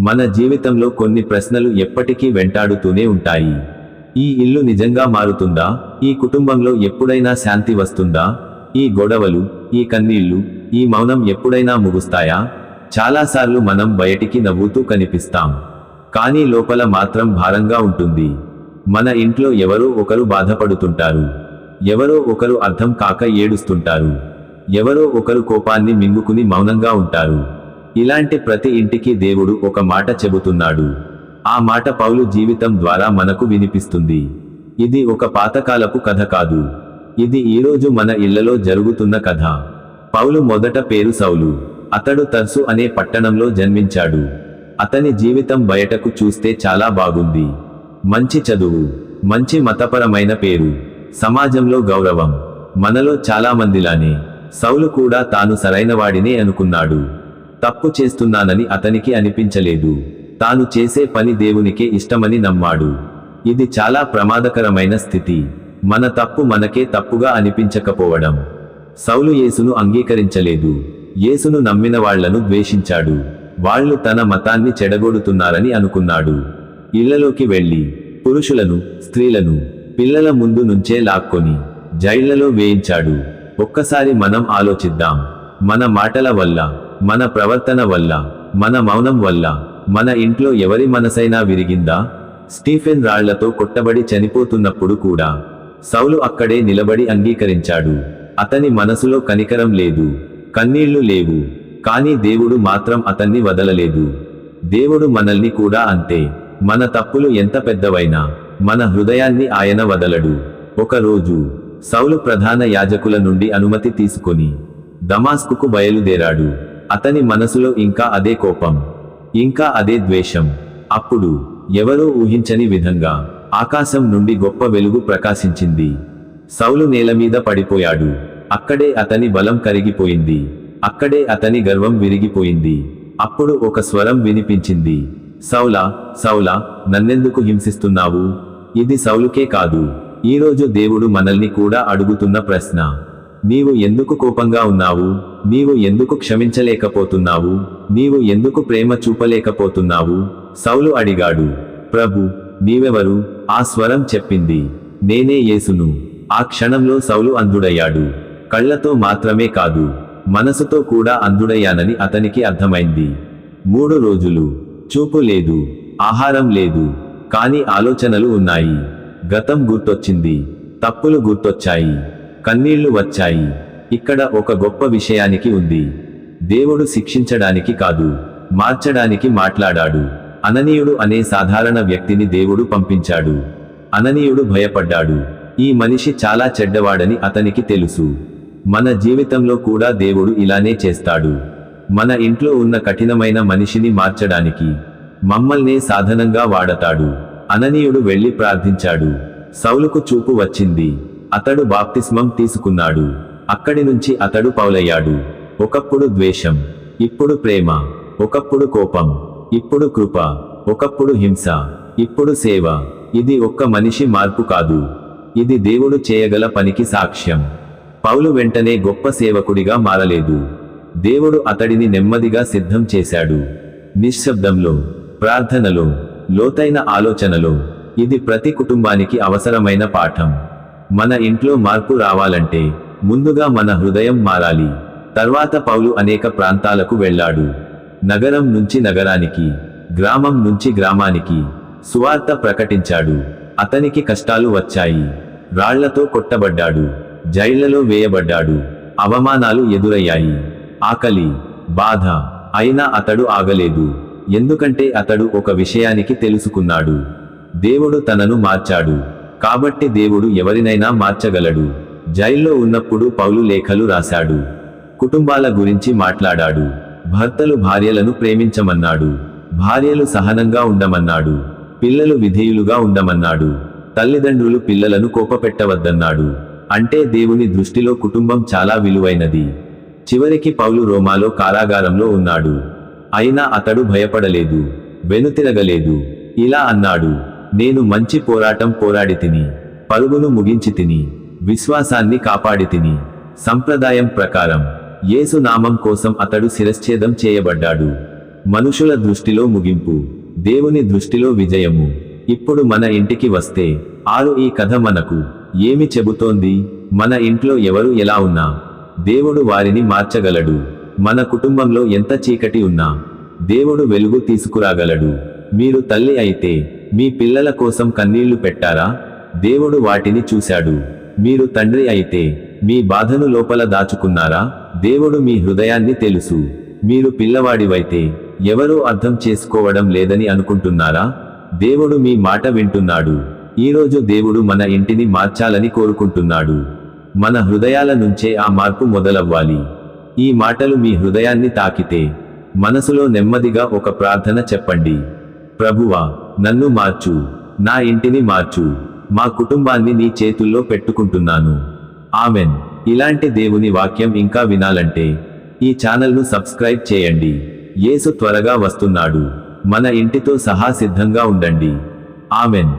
మన జీవితంలో కొన్ని ప్రశ్నలు ఎప్పటికీ వెంటాడుతూనే ఉంటాయి. ఈ ఇల్లు నిజంగా మారుతుందా? ఈ కుటుంబంలో ఎప్పుడైనా శాంతి వస్తుందా? ఈ గొడవలు ఈ కన్నీళ్ళు ఈ మౌనం ఎప్పుడైనా ముగుస్తాయా? చాలాసార్లు మనం బయటికి నవ్వుతూ కనిపిస్తాం. కానీ లోపల మాత్రం భారంగా ఉంటుంది. మన ఇంట్లో ఎవరో ఒకరు బాధపడుతుంటారు. ఎవరో ఒకరు అర్థం కాక ఏడుస్తుంటారు. ఎవరో ఒకరు కోపాన్ని మింగుకుని మౌనంగా ఉంటారు. ఇలాంటి ప్రతి ఇంటికి దేవుడు ఒక మాట చెబుతున్నాడు. ఆ మాట పౌలు జీవితం ద్వారా మనకు వినిపిస్తుంది. ఇది ఒక పాతకాలపు కథ కాదు. ఇది ఈరోజు మన ఇళ్ళలో జరుగుతున్న కథ. పౌలు మొదట పేరు సౌలు. అతడు తర్సు అనే పట్టణంలో జన్మించాడు. అతని జీవితం బయటకు చూస్తే చాలా బాగుంది. మంచి చదువు మంచి మతపరమైన పేరు సమాజంలో గౌరవం మనలో చాలామందిలానే సౌలు కూడా తాను సరైనవాడినే అనుకున్నాడు. తప్పు చేస్తున్నానని అతనికి అనిపించలేదు. తాను చేసే పని దేవునికే ఇష్టమని నమ్మాడు. ఇది చాలా ప్రమాదకరమైన స్థితి. మన తప్పు మనకే తప్పుగా అనిపించకపోవడం. సౌలు యేసును అంగీకరించలేదు. యేసును నమ్మిన వాళ్ళను ద్వేషించాడు. వాళ్ళు తన మతాన్ని చెడగొడుతున్నారని అనుకున్నాడు. ఇళ్ళలోకి వెళ్ళి పురుషులను స్త్రీలను పిల్లల ముందు నుంచే లాక్కొని జైళ్ళలో వేయించాడు. ఒక్కసారి మనం ఆలోచిద్దాం. మన మాటల వల్ల మన ప్రవర్తన వల్ల మన మౌనం వల్ల మన ఇంట్లో ఎవరి మనసైనా విరిగిందా? స్టీఫెన్ రాళ్ళతో కొట్టబడి చనిపోతున్నప్పుడు కూడా సౌలు అక్కడే నిలబడి అంగీకరించాడు. అతని మనసులో కనికరం లేదు కన్నీళ్ళు లేవు కానీ దేవుడు మాత్రం అతన్ని వదలలేదు. దేవుడు మనల్ని కూడా అంతే మన తప్పులు ఎంత పెద్దవైనా మన హృదయాన్ని ఆయన వదలడు. ఒకరోజు సౌలు ప్రధాన యాజకుల నుండి అనుమతి తీసుకొని దమాస్కుకు బయలుదేరాడు. అతని మనసులో ఇంకా అదే కోపం ఇంకా అదే ద్వేషం. అప్పుడు ఎవరో ఊహించని విధంగా ఆకాశం నుండి గొప్ప వెలుగు ప్రకాశించింది. సౌలు నేలమీద పడిపోయాడు. అక్కడే అతని బలం కరిగిపోయింది. అక్కడే అతని గర్వం విరిగిపోయింది. అప్పుడు ఒక స్వరం వినిపించింది. సౌలా సౌలా నన్నెందుకు హింసిస్తున్నావు? ఇది సౌలుకే కాదు. ఈరోజు దేవుడు మనల్ని కూడా అడుగుతున్న ప్రశ్న. నీవు ఎందుకు కోపంగా ఉన్నావు? నీవు ఎందుకు క్షమించలేకపోతున్నావు? నీవు ఎందుకు ప్రేమ చూపలేకపోతున్నావు? సౌలు అడిగాడు ప్రభు నీవెవరు? ఆ స్వరం చెప్పింది నేనే యేసును. ఆ క్షణంలో సౌలు అంధుడయ్యాడు. కళ్ళతో మాత్రమే కాదు మనసుతో కూడా అంధుడయ్యానని అతనికి అర్థమైంది. మూడు రోజులు. చూపు లేదు ఆహారం లేదు కానీ ఆలోచనలు ఉన్నాయి. గతం గుర్తొచ్చింది తప్పులు గుర్తొచ్చాయి. కన్నీళ్ళు వచ్చాయి. ఇక్కడ ఒక గొప్ప విషయానికి ఉంది. దేవుడు శిక్షించడానికి కాదు మార్చడానికి మాట్లాడాడు. అననీయుడు అనే సాధారణ వ్యక్తిని దేవుడు పంపించాడు. అననీయుడు భయపడ్డాడు. ఈ మనిషి చాలా చెడ్డవాడని అతనికి తెలుసు. మన జీవితంలో కూడా దేవుడు ఇలానే చేస్తాడు. మన ఇంట్లో ఉన్న కఠినమైన మనిషిని మార్చడానికి మమ్మల్నే సాధనంగా వాడతాడు. అననీయుడు వెళ్ళి ప్రార్థించాడు. సౌలుకు చూపు వచ్చింది. అతడు బాప్తిస్మం తీసుకున్నాడు. అక్కడి నుంచి అతడు పౌలయ్యాడు ఒకప్పుడు ద్వేషం ఇప్పుడు ప్రేమ ఒకప్పుడు కోపం ఇప్పుడు కృప ఒకప్పుడు హింస ఇప్పుడు సేవ. ఇది ఒక్క మనిషి మార్పు కాదు. ఇది దేవుడు చేయగల పనికి సాక్ష్యం. పౌలు వెంటనే గొప్ప సేవకుడిగా మారలేదు. దేవుడు అతడిని నెమ్మదిగా సిద్ధం చేశాడు. నిశ్శబ్దంలో ప్రార్థనలో లోతైన ఆలోచనలో ఇది ప్రతి కుటుంబానికి అవసరమైన పాఠం. మన ఇంట్లో మార్పు రావాలంటే ముందుగా మన హృదయం మారాలి. తర్వాత పౌలు అనేక ప్రాంతాలకు వెళ్ళాడు. నగరం నుంచి నగరానికి గ్రామం నుంచి గ్రామానికి సువార్త ప్రకటించాడు. అతనికి కష్టాలు వచ్చాయి. రాళ్ళతో కొట్టబడ్డాడు. జైళ్ళలో వేయబడ్డాడు. అవమానాలు ఎదురయ్యాయి. ఆకలి బాధ అయినా అతడు ఆగలేదు. ఎందుకంటే అతడు ఒక విషయానికి తెలుసుకున్నాడు. దేవుడు తనను మార్చాడు. కాబట్టి దేవుడు ఎవరినైనా మార్చగలడు. జైల్లో ఉన్నప్పుడు పౌలు లేఖలు రాశాడు. కుటుంబాల గురించి మాట్లాడాడు. భర్తలు భార్యలను ప్రేమించమన్నాడు. భార్యలు సహనంగా ఉండమన్నాడు. పిల్లలు విధేయులుగా ఉండమన్నాడు. తల్లిదండ్రులు పిల్లలను కోపపెట్టవద్దన్నాడు. అంటే దేవుని దృష్టిలో కుటుంబం చాలా విలువైనది. చివరికి పౌలు రోమాలో కారాగారంలో ఉన్నాడు. అయినా అతడు భయపడలేదు. వెనుతిరగలేదు. ఇలా అన్నాడు. నేను మంచి పోరాటం పోరాడి తిని పరుగును ముగించి తిని విశ్వాసాన్ని కాపాడి తిని. సంప్రదాయం ప్రకారం యేసు నామం కోసం అతడు శిరశ్ఛేదం చేయబడ్డాడు. మనుషుల దృష్టిలో ముగింపు దేవుని దృష్టిలో విజయము. ఇప్పుడు మన ఇంటికి వస్తే ఆరు ఈ కథ మనకు ఏమి చెబుతోంది? మన ఇంట్లో ఎవరు ఎలా ఉన్నా దేవుడు వారిని మార్చగలడు. మన కుటుంబంలో ఎంత చీకటి ఉన్నా దేవుడు వెలుగు తీసుకురాగలడు. మీరు తల్లి అయితే మీ పిల్లల కోసం కన్నీళ్ళు పెట్టారా? దేవుడు వాటిని చూశాడు. మీరు తండ్రి అయితే మీ బాధను లోపల దాచుకున్నారా? దేవుడు మీ హృదయాన్ని తెలుసు. మీరు పిల్లవాడివైతే ఎవరూ అర్థం చేసుకోవడం లేదని అనుకుంటున్నారా? దేవుడు మీ మాట వింటున్నాడు. ఈరోజు దేవుడు మన ఇంటిని మార్చాలని కోరుకుంటున్నాడు. మన హృదయాల నుంచే ఆ మార్పు మొదలవ్వాలి. ఈ మాటలు మీ హృదయాన్ని తాకితే మనసులో నెమ్మదిగా ఒక ప్రార్థన చెప్పండి. ప్రభువా నన్ను మార్చు. నా ఇంటిని మార్చు. మా కుటుంబాన్ని నీ చేతుల్లో పెట్టుకుంటున్నాను. ఆమెన్. ఇలాంటి దేవుని వాక్యం ఇంకా వినాలంటే ఈ ఛానల్ను సబ్స్క్రైబ్ చేయండి. యేసు త్వరగా వస్తున్నాడు. మన ఇంటితో సహా సిద్ధంగా ఉండండి. ఆమెన్.